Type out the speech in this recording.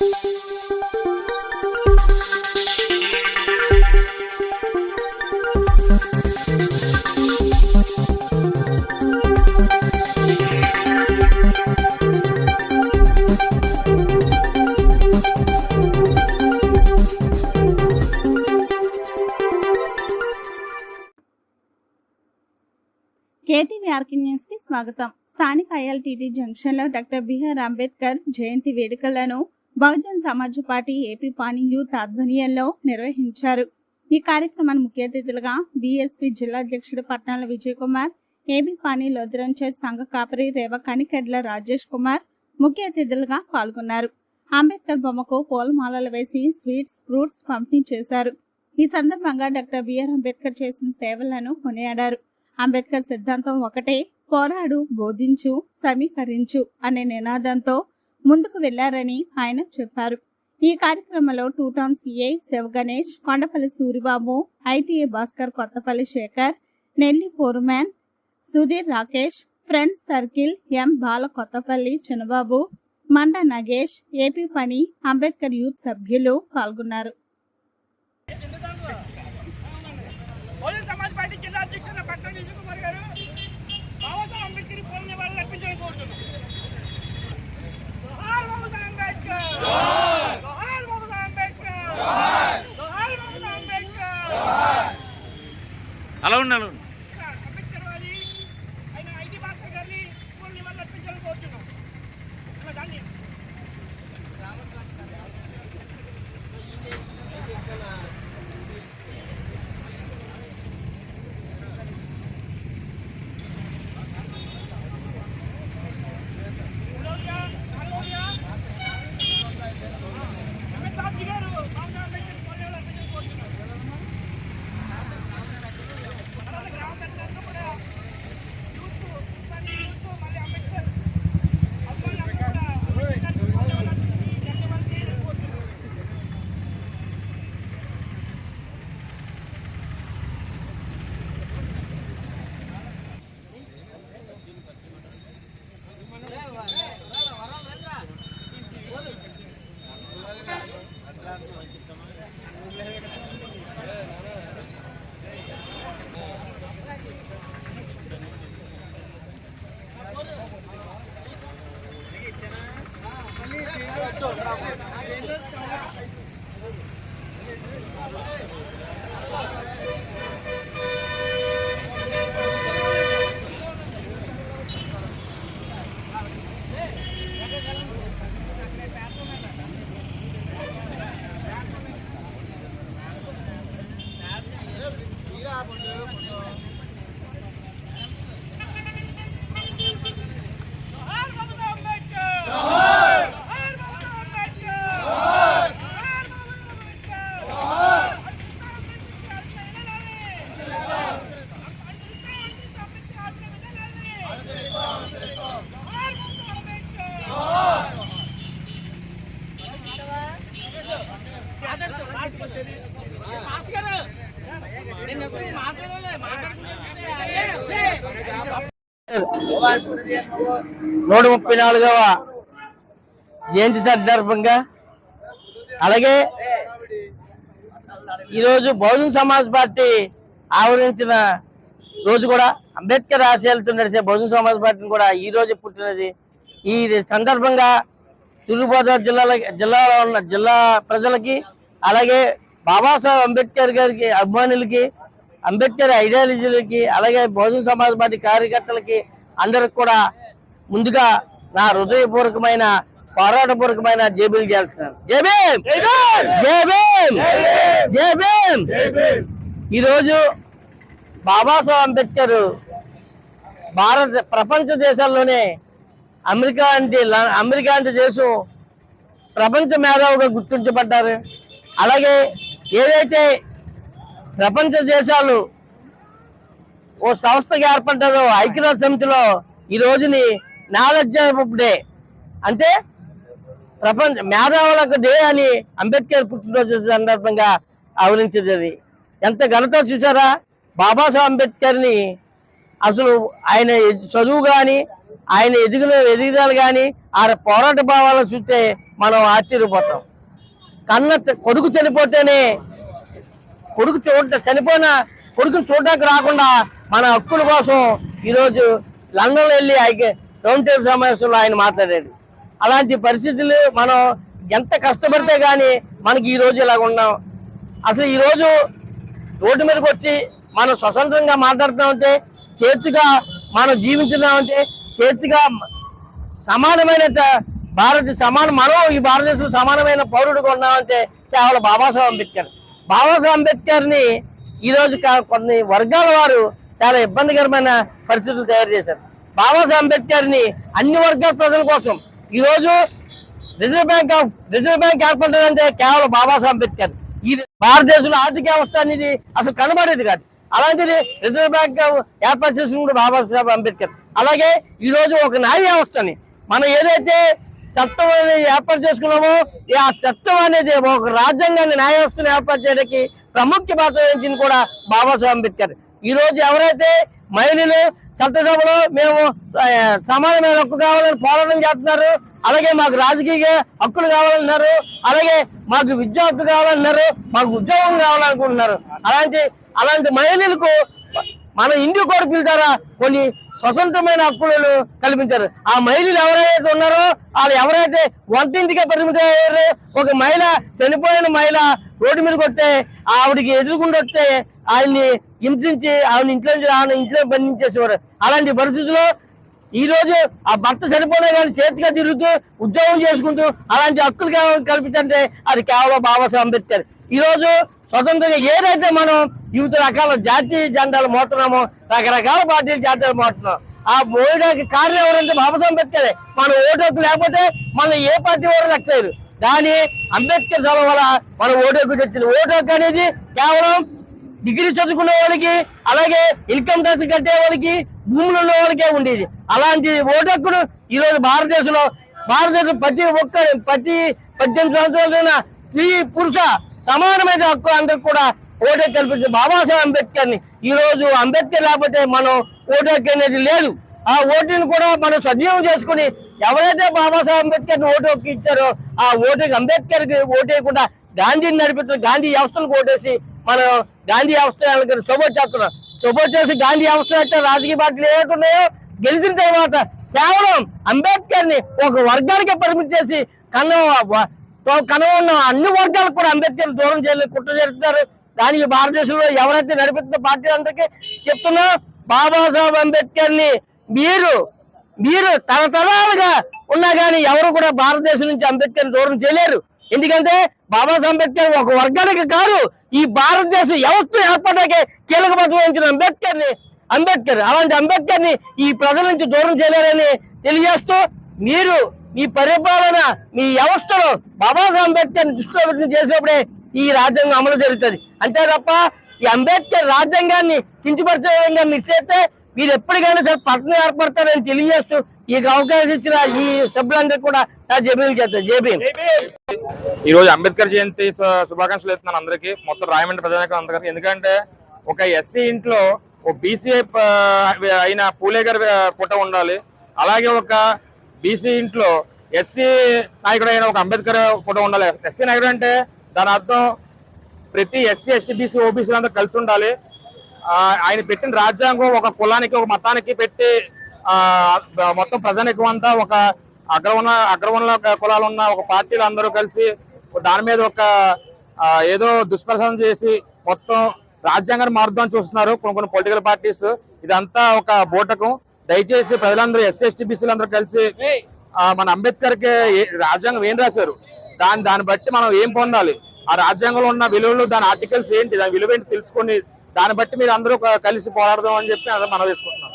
కేటీవీఆర్కి న్యూస్కి స్వాగతం. స్థానిక ఐఎల్టీటీ జంక్షన్లో డాక్టర్ బిఆర్ అంబేద్కర్ జయంతి వేడుకలను Bahujan Samaj party AP Pani youth ఆధ్వర్యంలో నిర్వహించారు. ఈ కార్యక్రమాన్ని ముఖ్య అతిథులుగా బీఎస్పీ జిల్లా అధ్యక్షుడు పట్నాల విజయ్ కుమార్ ఏబీ పాణి లోద్రంచర్ సంఘ కాపరి రేవ కనికెడ్ల రాజేష్ కుమార్ ముఖ్య అతిథులుగా పాల్గొన్నారు. అంబేద్కర్ బొమ్మకు పూలమాలలు వేసి స్వీట్స్ ఫ్రూట్స్ పంపిణీ చేశారు. ఈ సందర్భంగా డాక్టర్ బిఆర్ అంబేద్కర్ చేసిన సేవలను కొనియాడారు. అంబేద్కర్ సిద్ధాంతం ఒకటే పోరాడు బోధించు సమీకరించు అనే నినాదంతో ముందుకు వెళ్ళారని ఆయన చెప్పారు. ఈ కార్యక్రమంలో two town CI Siva Ganesh Kondapalli Suribabu ITA Bhaskar Kothapalli Sekhar Nelli పోరుమ్యాన్ Sudheer Rakesh friends circle M Bala Kothapalli Chinnababu Manda Nagesh AP పని అంబేద్కర్ యూత్ సభ్యులు పాల్గొన్నారు. బహుజన సమాజ్ పార్టీ జిల్లా అధ్యక్షుడు పట్టణ విజయ్ కుమార్ గారు బాబాసాహెబ్ అంబేద్కర్ పూల నివాళులు అర్పించడం కోరుతున్నాం జోహార్ బాబాసాహెబ్ అంబేద్కర్ జోహార్ బాబాసాహెబ్ అంబేద్కర్ జోహార్ బాబాసాహెబ్ అంబేద్కర్ అలా ఉండాలి వారి ఆయన ఐటీ భాస్కర్ గారిని పూల నివాళులు అర్పించాలని కోరుతున్నాం అలా దాన్ని అమిత్ బాబు గారు బాబాసాహెబ్ అంబేద్కర్ పూల నివాళులు అర్పించాలని కోరుతున్నాం అలాగే గ్రామ పెద్దలందరూ కూడా యూత్ కానీ యూత్ మళ్ళీ అంబేద్కర్ అభిమానులందరూ కూడా అంబేద్కర్ భవనానికి జరగవలసి కోరుతున్నాను. జోహార్ బాబాసాహెబ్ అంబేద్కర్ జోహార్ జోహార్ బాబాసాహెబ్ అంబేద్కర్ జోహార్ జోహార్ బాబాసాహెబ్ అంబేద్కర్ జోహార్ నూట ముప్పై నాలుగవ జయంతి సందర్భంగా అలాగే ఈరోజు బహుజన్ సమాజ్ పార్టీ ఆవరించిన రోజు కూడా అంబేద్కర్ ఆశయాలతో నడిచే బహుజన్ సమాజ్ పార్టీని కూడా ఈ రోజు పుట్టినది. ఈ సందర్భంగా తూర్పుగోదావరి జిల్లాలో జిల్లాలో ఉన్న జిల్లా ప్రజలకి అలాగే బాబాసాహెబ్ అంబేద్కర్ గారికి అభిమానులకి అంబేద్కర్ ఐడియాలజీలకి అలాగే బహుజన్ సమాజ్ పార్టీ కార్యకర్తలకి అందరికి కూడా ముందుగా నా హృదయపూర్వకమైన పోరాటపూర్వకమైన జేబీలు చేస్తున్నాను. జేబీం జేబీం జేబీం ఈరోజు బాబాసాహెబ్ అంబేద్కర్ భారత ప్రపంచ దేశాల్లోనే అమెరికా అంటే అమెరికా అంటే దేశం ప్రపంచ మేధావుగా గుర్తించబడ్డారు. అలాగే ఏదైతే ప్రపంచ దేశాలు ఓ సంస్థగా ఏర్పడ్డారో ఐక్యరాజ్య సమితిలో ఈ రోజుని నాలెడ్జ్ డే. అంటే ప్రపంచ మేధావులకు డే అని అంబేద్కర్ పుట్టినరోజు సందర్భంగా ఆవరించేది. ఎంత ఘనత చూసారా బాబాసాహెబ్ అంబేద్కర్ని అసలు ఆయన చదువు కానీ ఆయన ఎదిగిన ఎదుగుదల కానీ ఆ పోరాట భావాలను చూస్తే మనం ఆశ్చర్యపోతాం. కన్న త- కొడుకు చనిపోతేనే కొడుకు చూడ చనిపోయిన కొడుకుని చూడడానికి రాకుండా మన హక్కుల కోసం ఈరోజు లండన్ వెళ్ళి రౌండ్ టేబుల్ సమావేశంలో ఆయన మాట్లాడాడు. అలాంటి పరిస్థితులు మనం ఎంత కష్టపడితే కానీ మనకి ఈ రోజు ఇలాగ ఉన్నాం. అసలు ఈరోజు రోడ్డు మీదకి వచ్చి మనం స్వతంత్రంగా మాట్లాడుతున్నామంటే చేర్చుగా మనం జీవించున్నామంటే చేర్చుగా సమానమైన త- భారత సమాన మనం ఈ భారతదేశంలో సమానమైన పౌరుడుగా ఉన్నామంటే కేవలం బాబాసాహెబ్ అంబేద్కర్. బాబాసాహెబ్ అంబేద్కర్ని ఈరోజు ఈ రోజు కొన్ని వర్గాల వారు చాలా ఇబ్బందికరమైన పరిస్థితులు తయారు చేశారు. బాబాసాహెబ్ అంబేద్కర్ని అన్ని వర్గాల ప్రజల కోసం ఈరోజు reserve bank of reserve bank ఏర్పడ్డదంటే కేవలం బాబాసాహెబ్ అంబేద్కర్. ఈ భారతదేశంలో ఆర్థిక వ్యవస్థ అనేది అసలు కనబడేది కాదు. అలాంటిది రిజర్వ్ బ్యాంక్ ఏర్పాటు చేసిన కూడా బాబాసాహెబ్ అంబేద్కర్. అలాగే ఈ రోజు ఒక న్యాయ వ్యవస్థని మనం ఏదైతే చట్టం అనేది ఏర్పాటు చేసుకున్నామో. ఆ చట్టం అనేది ఒక రాజ్యాంగాన్ని న్యాయ వ్యవస్థను ఏర్పాటు చేయడానికి ప్రముఖ పాత్ర వహించింది కూడా బాబాసాహెబ్ అంబేద్కర్. ఈ రోజు ఎవరైతే మహిళలు చట్టసభలో మేము సమానమైన హక్కు కావాలని పోరాటం చేస్తున్నారు అలాగే మాకు రాజకీయ హక్కులు కావాలన్నారు అలాగే మాకు విద్యా హక్కు కావాలన్నారు మాకు ఉద్యోగం కావాలనుకుంటున్నారు. అలాంటి అలాంటి మహిళలకు మన ఇంటి కోరికల ద్వారా కొన్ని స్వతంత్రమైన హక్కులను కల్పించారు. ఆ మహిళలు ఎవరైతే ఉన్నారో వాళ్ళు ఎవరైతే వంటింటికే పరిమితం అయ్యారో ఒక మహిళ చనిపోయిన మహిళ రోడ్డు మీదకి వస్తే ఆవిడికి ఎదురుకుండా వస్తే ఆయన్ని హింసించి ఆవిడ ఇంట్లో ఆవిడ ఇంట్లో బంధించేసేవారు. అలాంటి పరిస్థితుల్లో ఈ రోజు ఆ భర్త చనిపోయినా కానీ చేతిగా తిరుగుతూ ఉద్యోగం చేసుకుంటూ అలాంటి హక్కులు కేవలం కల్పించంటే అది కేవలం బాబాసాహెబ్ అంబేద్కర్. ఈ రోజు స్వతంత్రంగా ఏదైతే మనం వివిధ రకాల జాతీయ జెండాలు మోతున్నాము రకరకాల పార్టీల జాతీయాలు మోతున్నాం ఆ మోయడానికి కారణం ఎవరంటే బాబా అంబేద్కరే. మన ఓటు లేకపోతే మన ఏ పార్టీ వారు లక్షారు దాని అంబేద్కర్ చదవ వల్ల మన ఓటు హక్కు వచ్చింది. ఓటు హక్కు అనేది కేవలం డిగ్రీ చదువుకునే వాళ్ళకి అలాగే ఇన్కమ్ ట్యాక్స్ కట్టే వాళ్ళకి భూములు ఉన్న వాళ్ళకే ఉండేది. అలాంటి ఓటు హక్కును ఈ రోజు భారతదేశంలో భారతదేశం ప్రతి ఒక్క ప్రతి పద్దెనిమిది సంవత్సరాలైన స్త్రీ పురుష సమానమైన హక్కు అందరికి కూడా ఓటే హక్కు బాబాసాహెబ్ అంబేద్కర్ని ఈ రోజు అంబేద్కర్ లేకపోతే మనం ఓటు అనేది లేదు. ఆ ఓటుని కూడా మనం సద్వినియోగం చేసుకుని ఎవరైతే బాబాసాహెబ్ అంబేద్కర్ ఓటు హక్కు ఇచ్చారో ఆ ఓటుకి అంబేద్కర్కి ఓటేయకుండా గాంధీని నడిపిస్తున్న గాంధీ వ్యవస్థలకు ఓటేసి మనం గాంధీ వ్యవస్థ సపోర్ట్ చేస్తున్నాం సపోర్ట్ చేసి గాంధీ వ్యవస్థ అయితే రాజకీయ పార్టీలు ఏవైతే గెలిచిన తర్వాత కేవలం అంబేద్కర్ని ఒక వర్గానికి పరిమితి చేసి కన్న కన ఉన్న అన్ని వర్గాలకు కూడా అంబేద్కర్ దూరం చేయలేదు కుట్ర కానీ ఈ భారతదేశంలో ఎవరైతే నడిపిస్తున్న పార్టీలందరికీ చెప్తున్నా బాబాసాహెబ్ అంబేద్కర్ని మీరు మీరు తరతరాలుగా ఉన్నా కానీ ఎవరు కూడా భారతదేశం నుంచి అంబేద్కర్ దూరం చేయలేరు. ఎందుకంటే బాబాసాహెబ్ అంబేద్కర్ ఒక వర్గానికి కాదు ఈ భారతదేశ వ్యవస్థ ఏర్పడకే కీలక పాత్ర వహించిన అంబేద్కర్ని అంబేద్కర్ అలాంటి అంబేద్కర్ని ఈ ప్రజల నుంచి దూరం చేయలేరని తెలియజేస్తూ మీరు మీ పరిపాలన మీ వ్యవస్థలో బాబాసాహెబ్ అంబేద్కర్ని దృష్టిలో పెట్టుకుని చేసేప్పుడే ఈ రాజ్యాంగం అమలు జరుగుతుంది. అంతే తప్ప ఈ అంబేద్కర్ రాజ్యాంగాన్ని కించపరిచే విధంగా మిస్ అయితే మీరు ఎప్పటికైనా సరే పట్టణం ఏర్పడతారని తెలియజేస్తూ ఈ అవకాశం ఇచ్చిన ఈ సభ్యులందరూ కూడా నా జమీలు చేస్తారు జేబీ ఈ రోజు అంబేద్కర్ జయంతి శుభాకాంక్షలు ఇస్తున్నాను అందరికి. మొత్తం రాయమండ్రి ప్రజానికి అందరికీ ఎందుకంటే ఒక ఎస్సీ ఇంట్లో ఒక బీసీ అయిన పూలే గారి ఫోటో ఉండాలి. అలాగే ఒక బీసీ ఇంట్లో ఎస్సీ నాయకుడు అయిన ఒక అంబేద్కర్ ఫోటో ఉండాలి. ఎస్సీ నాయకుడు అంటే దాని అర్థం ప్రతి ఎస్సీ ఎస్టీ బీసీ ఓబీసీ అందరూ కలిసి ఉండాలి. ఆ, ఆయన పెట్టిన రాజ్యాంగం ఒక కులానికి ఒక మతానికి పెట్టి ఆ మొత్తం ప్రజానికం అంతా ఒక అగ్రవన అగ్రవన కులాలు ఉన్న ఒక పార్టీలు అందరూ కలిసి దాని మీద ఒక ఏదో దుష్ప్రచారం చేసి మొత్తం రాజ్యాంగాన్ని మారుద్దామని చూస్తున్నారు కొన్ని కొన్ని పొలిటికల్ పార్టీస్ ఇదంతా ఒక బూటకం. దయచేసి ప్రజలందరూ ఎస్సీ ఎస్టీ బీసీలు అందరూ కలిసి మన అంబేద్కర్కి ఏ- రాజ్యాంగం ఏం రాశారు? దాని దాన్ని బట్టి మనం ఏం పొందాలి? ఆ రాజ్యాంగంలో ఉన్న విలువలు దాని ఆర్టికల్స్ ఏంటి? దాని విలువ ఏంటి తెలుసుకొని దాన్ని బట్టి మీరు అందరూ కలిసి పోరాడదాం అని చెప్పి మనం వేసుకుంటున్నాం.